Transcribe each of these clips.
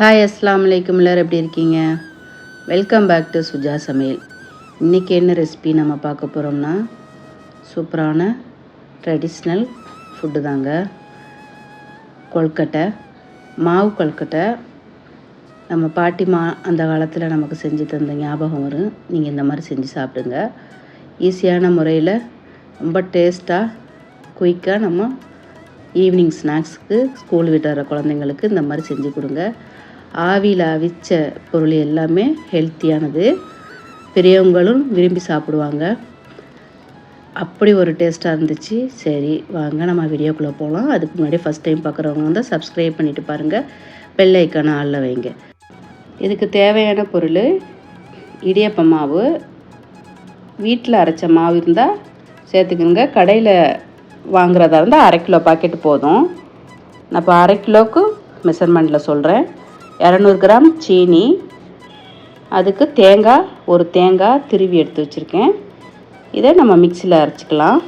Hi அஸ்லாம் வலைக்கம் எப்படி இருக்கீங்க? வெல்கம் பேக் டு சுஜா சமையல் இன்றைக்கி என்ன ரெசிபி நம்ம பார்க்க போகிறோம்னா சூப்பரான ட்ரெடிஷ்னல் ஃபுட்டு தாங்க. கொழுக்கட்டை மாவு கொழுக்கட்டை நம்ம பாட்டி மா அந்த காலத்தில் நமக்கு செஞ்சு தந்த ஞாபகம் வரும். நீங்கள் இந்த மாதிரி செஞ்சு சாப்பிடுங்க. ஈஸியான முறையில் ரொம்ப டேஸ்ட்டாக குயிக்காக நம்ம ஈவினிங் ஸ்நாக்ஸுக்கு ஸ்கூல் விட்டு வர குழந்தைங்களுக்கு இந்த மாதிரி செஞ்சு கொடுங்க. ஆவியில் அவிச்ச பொருள் எல்லாமே ஹெல்த்தியானது பெரியவங்களும் விரும்பி சாப்பிடுவாங்க. அப்படி ஒரு டேஸ்ட்டாக இருந்துச்சு. சரி வாங்க நம்ம வீடியோக்குள்ளே போகலாம் அதுக்கு முன்னாடி ஃபஸ்ட் டைம் பார்க்குறவங்க வந்து சப்ஸ்கிரைப் பண்ணிவிட்டு பாருங்கள் பெல் ஆளில் வைங்க. இதுக்கு தேவையான பொருள் இடியப்ப மாவு. வீட்டில் அரைச்ச மாவு இருந்தால் சேர்த்துக்கோங்க. கடையில் வாங்குறதா இருந்தால் அரை கிலோ பாக்கெட் போதும். நான் இப்போ அரை கிலோவுக்கு மெஷர்மெண்ட்டில் சொல்கிறேன் இரநூறு கிராம் சீனி அதுக்கு தேங்காய் ஒரு தேங்காய் திருவி எடுத்து வச்சுருக்கேன். இதை நம்ம மிக்சியில் அரைச்சிக்கலாம்.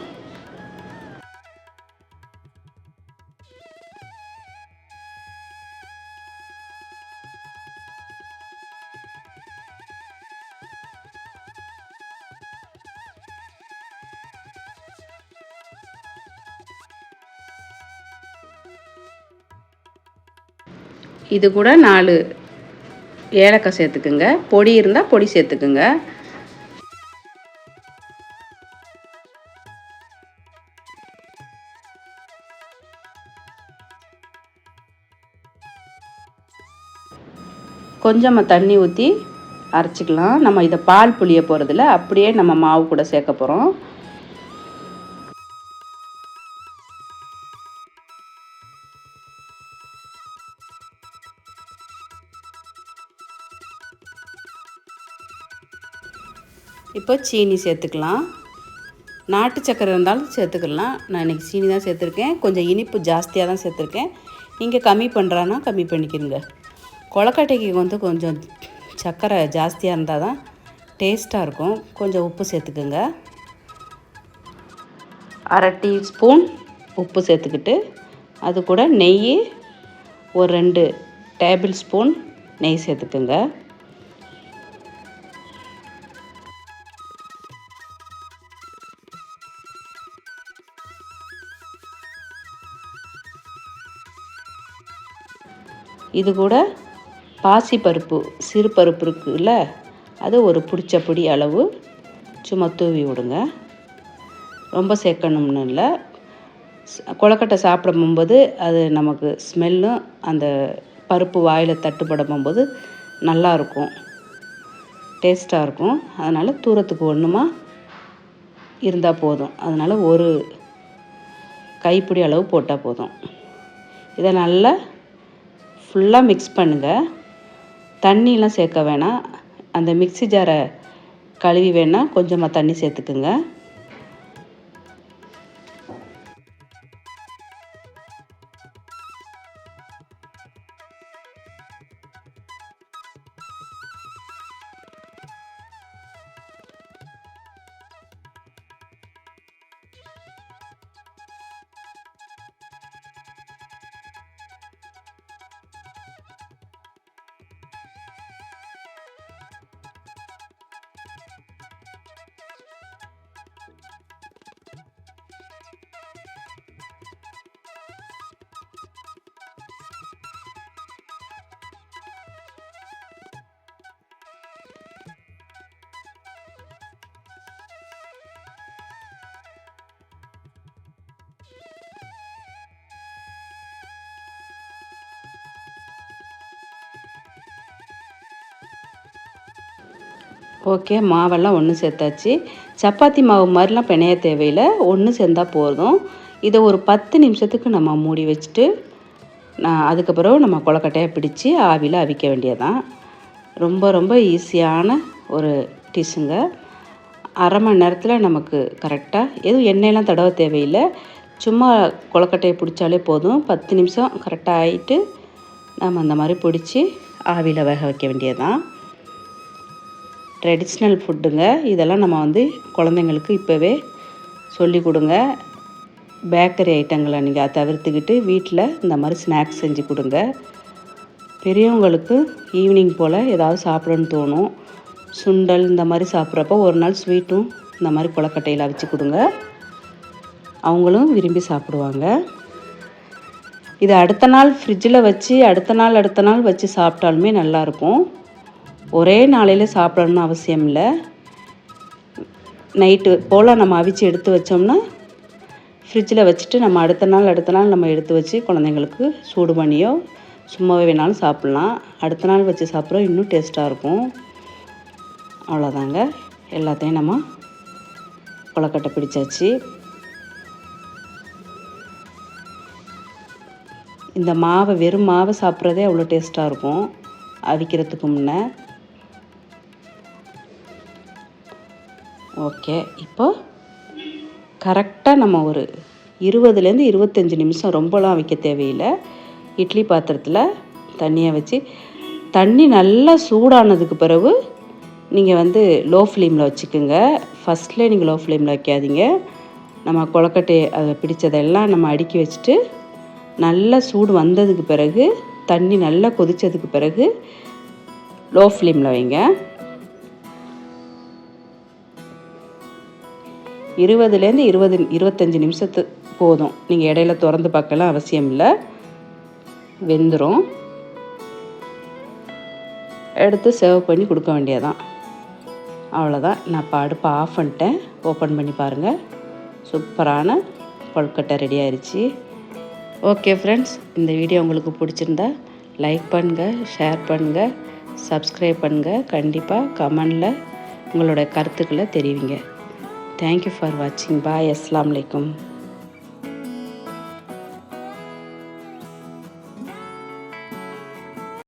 இது கூட நாலு ஏலக்காய் சேர்த்துக்குங்க. பொடி இருந்தால் பொடி சேர்த்துக்குங்க. கொஞ்சமாக தண்ணி ஊற்றி அரைச்சிக்கலாம். நம்ம இதை பால் புளிய போகிறதில்ல அப்படியே நம்ம மாவு கூட சேர்க்க போகிறோம் இப்போ சீனி சேர்த்துக்கலாம். நாட்டு சக்கரை இருந்தாலும் சேர்த்துக்கலாம். நான் இன்றைக்கி சீனி தான் சேர்த்துருக்கேன். கொஞ்சம் இனிப்பு ஜாஸ்தியாக தான் சேர்த்துருக்கேன். நீங்கள் கம்மி பண்ணுறான்னா கம்மி பண்ணிக்கிறீங்க கொழக்கட்டைக்கு வந்து கொஞ்சம் சர்க்கரை ஜாஸ்தியாக இருந்தால் தான் டேஸ்ட்டாக இருக்கும். கொஞ்சம் உப்பு சேர்த்துக்குங்க. அரை டீஸ்பூன் உப்பு சேர்த்துக்கிட்டு அது கூட நெய் ஒரு ரெண்டு டேபிள் ஸ்பூன் நெய் சேர்த்துக்குங்க. இது கூட பாசி பருப்பு சிறு பருப்பு இருக்குல்ல அது ஒரு பிடிச்ச பிடி அளவு. சும்மா தூவி விடுங்க. ரொம்ப சேர்க்கணும்னு இல்லை. கொழக்கட்டை சாப்பிடும்போது அது நமக்கு ஸ்மெல்லும் அந்த பருப்பு வாயில் தட்டுப்பட போகும்போது நல்லாயிருக்கும் டேஸ்ட்டாக இருக்கும். அதனால் தூரத்துக்கு ஒன்றுமா இருந்தால் போதும். அதனால் ஒரு கைப்பிடி அளவு போட்டால் போதும். இதை நல்லா ஃபுல்லாக மிக்ஸ் பண்ணுங்கள் தண்ணிலாம் சேர்க்க வேணாம். அந்த மிக்ஸி ஜாரை கழுவி வேணால் கொஞ்சமாக தண்ணி சேர்த்துக்குங்க. ஓகே மாவெல்லாம் ஒன்று சேர்த்தாச்சு. சப்பாத்தி மாவு மாதிரிலாம் பிணைய தேவையில்லை ஒன்று சேர்ந்தால் போதும். இதை ஒரு பத்து நிமிஷத்துக்கு நம்ம மூடி வச்சுட்டு நான் அதுக்கப்புறம் நம்ம கொலக்கட்டையை பிடிச்சி ஆவியில் அவிக்க வேண்டியதான் ரொம்ப ரொம்ப ஈஸியான ஒரு டிஷ்ஷுங்க. அரை மணி நேரத்தில் நமக்கு கரெக்டாக எதுவும் எண்ணெயெல்லாம் தடவ தேவையில்லை. சும்மா கொலக்கட்டையை பிடிச்சாலே போதும். பத்து நிமிஷம் கரெக்டாக ஆகிட்டு நம்ம அந்த மாதிரி பிடிச்சி ஆவியில் வேக வைக்க வேண்டியதான் ட்ரெடிஷ்னல் ஃபுட்டுங்க இதெல்லாம் நம்ம வந்து குழந்தைங்களுக்கு இப்போவே சொல்லி கொடுங்க. பேக்கரி ஐட்டங்களை நீங்கள் தவிர்த்துக்கிட்டு வீட்டில் இந்த மாதிரி ஸ்நாக்ஸ் செஞ்சு கொடுங்க. பெரியவங்களுக்கு ஈவினிங் போல் ஏதாவது சாப்பிடணும்னு தோணும். சுண்டல் இந்த மாதிரி சாப்பிட்றப்போ ஒரு நாள் ஸ்வீட்டும் இந்த மாதிரி கொலக்கட்டையில் அவிச்சு கொடுங்க. அவங்களும் விரும்பி சாப்பிடுவாங்க. இது அடுத்த நாள் ஃப்ரிட்ஜில் வச்சு அடுத்த நாள் அடுத்த நாள் வச்சு சாப்பிட்டாலுமே நல்லாயிருக்கும் ஒரே நாளையில் சாப்பிடணும்னு அவசியம் இல்லை. நைட்டு போல் நம்ம அவிச்சு எடுத்து வச்சோம்னா ஃப்ரிட்ஜில் வச்சுட்டு நம்ம அடுத்த நாள் அடுத்த நாள் நம்ம எடுத்து வச்சு குழந்தைங்களுக்கு சூடு பண்ணியோ சும்மாவே வேணாலும் சாப்பிட்லாம். அடுத்த நாள் வச்சு சாப்பிட்றோம் இன்னும் டேஸ்ட்டாக இருக்கும். அவ்வளோதாங்க எல்லாத்தையும் நம்ம கொலக்கட்டை பிடிச்சாச்சு. இந்த மாவை வெறும் மாவை சாப்பிட்றதே அவ்வளோ டேஸ்ட்டாக இருக்கும். அவிக்கிறதுக்கு முன்னே. ஓகே இப்போ கரெக்டாக நம்ம ஒரு இருபதுலேருந்து இருபத்தஞ்சி நிமிஷம் ரொம்பலாம் வைக்க தேவையில்லை. இட்லி பாத்திரத்தில் தண்ணியை வச்சு தண்ணி நல்லா சூடானதுக்கு பிறகு நீங்கள் வந்து லோ ஃப்ளேமில் வச்சுக்கோங்க ஃபஸ்ட்லேயே நீங்கள் லோ ஃப்ளேமில் வைக்காதீங்க. நம்ம கொழக்கட்டையை அதை பிடிச்சதெல்லாம் நம்ம அடுக்கி வச்சுட்டு நல்லா சூடு வந்ததுக்கு பிறகு தண்ணி நல்லா கொதித்ததுக்கு பிறகு லோ ஃப்ளேமில் வைங்க. இருபதுலேருந்து இருபது இருபத்தஞ்சி நிமிஷத்து போதும். நீங்கள் இடையில திறந்து பார்க்கலாம் அவசியம் இல்லை. வெந்துடும் எடுத்து சேவ் பண்ணி கொடுக்க வேண்டியதான் அவ்வளோதான் நான் இப்போ அடுப்பை ஆஃப் பண்ணிட்டேன். ஓப்பன் பண்ணி பாருங்கள் சூப்பரான கொழுக்கட்டை ரெடி ஆயிடுச்சு ஓகே ஃப்ரெண்ட்ஸ் இந்த வீடியோ உங்களுக்கு பிடிச்சிருந்தா லைக் பண்ணுங்கள் ஷேர் பண்ணுங்கள் சப்ஸ்கிரைப் பண்ணுங்கள் கண்டிப்பாக கமெண்டில் உங்களோட கருத்துக்களை தெரிவிங்க. தேங்க்யூ ஃபார் வாட்சிங் பாய் அஸ்லாம் வலைக்கம்